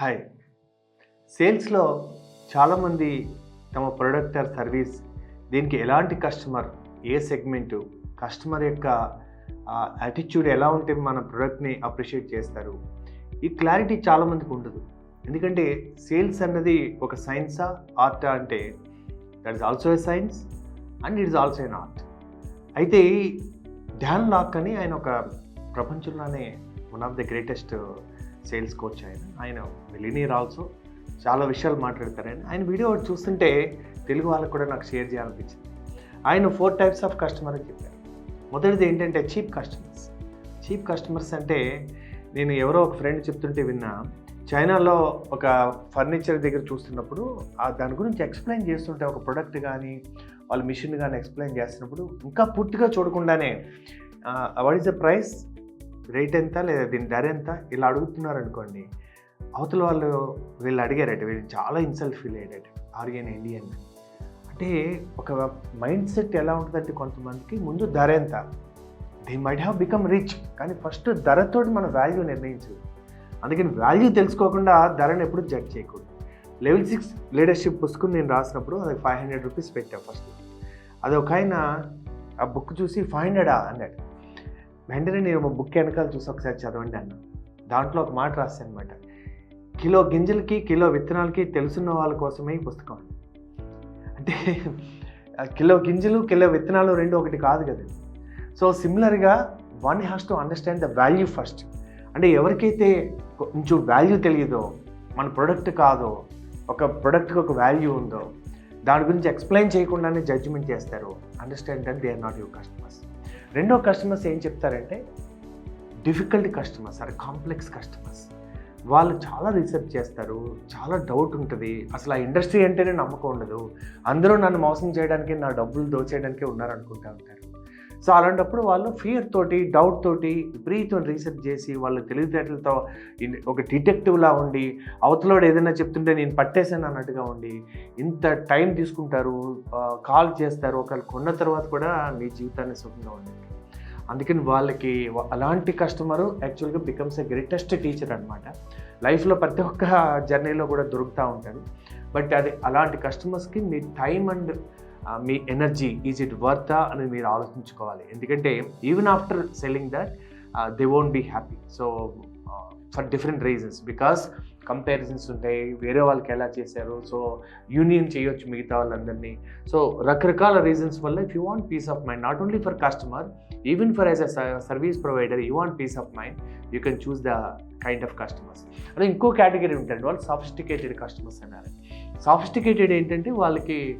Hi సేల్స్లో చాలామంది తమ ప్రొడక్ట్ ఆర్ సర్వీస్ దీనికి ఎలాంటి కస్టమర్ ఏ సెగ్మెంటు కస్టమర్ యొక్క యాటిట్యూడ్ ఎలా ఉంటే మన ప్రొడక్ట్ని అప్రిషియేట్ చేస్తారు? ఈ క్లారిటీ చాలామందికి ఉండదు. ఎందుకంటే సేల్స్ అన్నది ఒక సైన్సా ఆర్టా అంటే that is also a science and it is also an art అయితే ధ్యాన్ డ్యాన్ లాక్ అని ఆయన ఒక ప్రపంచంలోనే one of the greatest sales coach ఆయన. ఆయన మిలీనియర్ ఆల్సో చాలా విషయాలు మాట్లాడతారని ఆయన వీడియో చూస్తుంటే తెలుగు వాళ్ళకు కూడా నాకు షేర్ చేయాలనిపించింది. ఆయన ఫోర్ టైప్స్ ఆఫ్ కస్టమర్ అని చెప్పారు. మొదటిది ఏంటంటే చీప్ కస్టమర్స్. చీప్ కస్టమర్స్ అంటే నేను ఎవరో ఒక ఫ్రెండ్ చెప్తుంటే విన్నా చైనాలో ఒక ఫర్నిచర్ దగ్గర చూస్తున్నప్పుడు ఆ దాని గురించి ఎక్స్ప్లెయిన్ చేస్తుంటే ఒక ప్రొడక్ట్ కానీ వాళ్ళ మిషన్ కానీ ఎక్స్ప్లెయిన్ చేస్తున్నప్పుడు ఇంకా పూర్తిగా చూడకుండానే what is the price? Rate ఎంత లేదా దీని ధర ఎంత? ఇలా అడుగుతున్నారు అనుకోండి అవతల వాళ్ళు వీళ్ళు అడిగారట వీళ్ళు చాలా ఇన్సల్ట్ ఫీల్ అయ్యాడట ఆర్యన్ ఇండియన్? అంటే ఒక మైండ్ సెట్ ఎలా ఉంటుందంటే కొంతమందికి ముందు ధర ఎంత? They might have become rich కానీ ఫస్ట్ ధరతోటి మన వాల్యూ నిర్ణయించదు అందుకని వాల్యూ తెలుసుకోకుండా ధరను ఎప్పుడు జడ్జ్ చేయకూడదు. లెవెల్ సిక్స్ లీడర్షిప్ పుస్తకం నేను రాసినప్పుడు అది ఫైవ్ హండ్రెడ్ రూపీస్ పెట్టాను ఫస్ట్ అది ఒక ఆయన ఆ బుక్ చూసి ఫైవ్ హండ్రెడా అన్నాడు. వెంటనే నేను ఒక బుక్ వెనకాల చూసి ఒకసారి చదవండి అన్న. దాంట్లో ఒక మాట రాశాను అనమాట కిలో గింజలకి కిలో విత్తనాలకి తెలుసున్న వాళ్ళ కోసమే ఈ పుస్తకం. అంటే కిలో గింజలు కిలో విత్తనాలు రెండు ఒకటి కాదు కదా సో సిమిలర్గా one has to understand the value first. అంటే ఎవరికైతే కొంచెం వాల్యూ తెలియదో మన ప్రొడక్ట్ కాదో ఒక ప్రొడక్ట్కి ఒక వాల్యూ ఉందో దాని గురించి ఎక్స్ప్లెయిన్ చేయకుండానే జడ్జిమెంట్ చేస్తారు understand that they are not your customers. రెండో కస్టమర్స్ ఏం చెప్తారంటే difficult customers or complex customers వాళ్ళు చాలా రీసెర్చ్ చేస్తారు చాలా డౌట్ ఉంటుంది. అసలు ఆ ఇండస్ట్రీ అంటేనే నమ్మకం ఉండదు. అందరూ నన్ను మోసం చేయడానికి నా డబ్బులు దోచేయడానికి ఉన్నారనుకుంటా ఉంటారు. సో అలాంటప్పుడు వాళ్ళు ఫియర్ తోటి డౌట్ తోటి విపరీతం రీసెర్చ్ చేసి వాళ్ళ తెలివితేటలతో ఒక డిటెక్టివ్లా ఉండి అవతలోడు ఏదైనా చెప్తుంటే నేను పట్టేశాను అన్నట్టుగా ఉండి ఇంత టైం తీసుకుంటారు కాల్ చేస్తారు. ఒకళ్ళు కొన్న తర్వాత కూడా మీ జీవితాన్ని సుఖంగా ఉండండి అందుకని వాళ్ళకి అలాంటి కస్టమరు యాక్చువల్గా బికమ్స్ ఎ గ్రేటెస్ట్ టీచర్ అనమాట లైఫ్లో ప్రతి ఒక్క జర్నీలో కూడా దొరుకుతూ ఉంటుంది బట్ అది అలాంటి కస్టమర్స్కి మీ టైం అండ్ మీ ఎనర్జీ ఈజ్ ఇట్ వర్తా అని మీరు ఆలోచించుకోవాలి. ఎందుకంటే even after selling that they won't be happy. So for different reasons. Because comparisons ఉంటాయి వేరే వాళ్ళకి ఎలా చేశారు సో యూనియన్ చేయొచ్చు మిగతా వాళ్ళందరినీ. సో రకరకాల రీజన్స్ వల్ల if you want peace of mind not only for customer even for as a service provider you want peace of mind you can choose the kind of customers అదే ఇంకో category ఉంటుంది వాళ్ళు sophisticated customers అన్నారు. Sophisticated ఏంటంటే వాళ్ళకి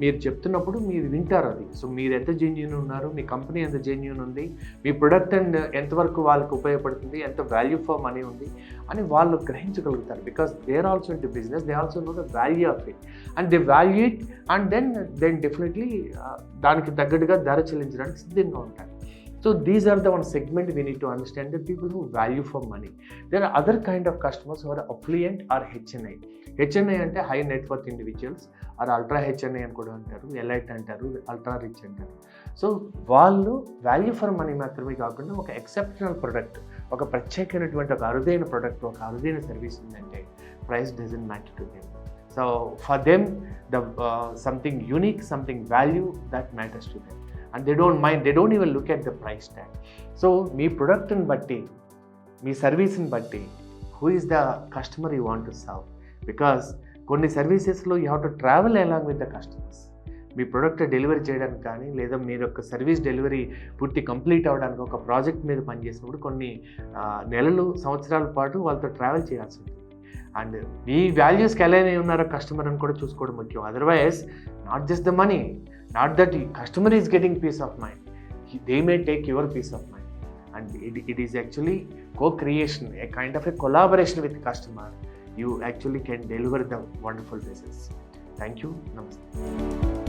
మీరు చెప్తున్నప్పుడు మీరు వింటారు అది. సో మీరు ఎంత జెన్యున్ ఉన్నారు మీ కంపెనీ ఎంత జెన్యున్ ఉంది మీ ప్రొడక్ట్ అండ్ ఎంతవరకు వాళ్ళకి ఉపయోగపడుతుంది ఎంత వాల్యూ ఫర్ మనీ ఉంది అని వాళ్ళు గ్రహించగలుగుతారు. Because they are also into business they also know the value of it and they value it and then then definitely దానికి తగ్గట్టుగా ధర చెల్లించడానికి సిద్ధంగా ఉంటారు. So these are the one segment we need to understand the people who value for money there other kind of customers are affluent or HNI HNI అంటే high network individuals or ultra HNI అని కూడా అంటారు elite అంటారు ultra rich అంటారు. So వాళ్ళు value for money మాత్రమే కాకుండా ఒక ఎక్సెప్షనల్ ప్రొడక్ట్ ఒక ప్రత్యేకమైనటువంటి ఒక అరుదైన ప్రొడక్ట్ ఒక అరుదైన సర్వీస్ ఉందంటే price doesn't matter to them so for them the something unique something value that matters to them and they don't mind they don't even look at the price tag so మీ ప్రొడక్ట్ని బట్టి మీ సర్వీస్ని బట్టి who is the customer you want to serve because కొన్ని సర్వీసెస్లో you have to travel along with the customers me product delivery చేయడానికి కానీ లేదా మీరు యొక్క సర్వీస్ డెలివరీ పూర్తి కంప్లీట్ అవ్వడానికి ఒక ప్రాజెక్ట్ మీద పనిచేసినప్పుడు కొన్ని నెలలు సంవత్సరాల పాటు వాళ్ళతో ట్రావెల్ చేయాల్సి ఉంటుంది. అండ్ మీ వాల్యూస్కి ఎలా ఉన్నారో కస్టమర్ అని కూడా చూసుకోవడం ముఖ్యం. Otherwise not just the money Not that the customer is getting peace of mind, they may take your peace of mind. And it, it is actually co creation, a kind of a collaboration with the customer. You actually can deliver the wonderful business. Thank you. Namaste.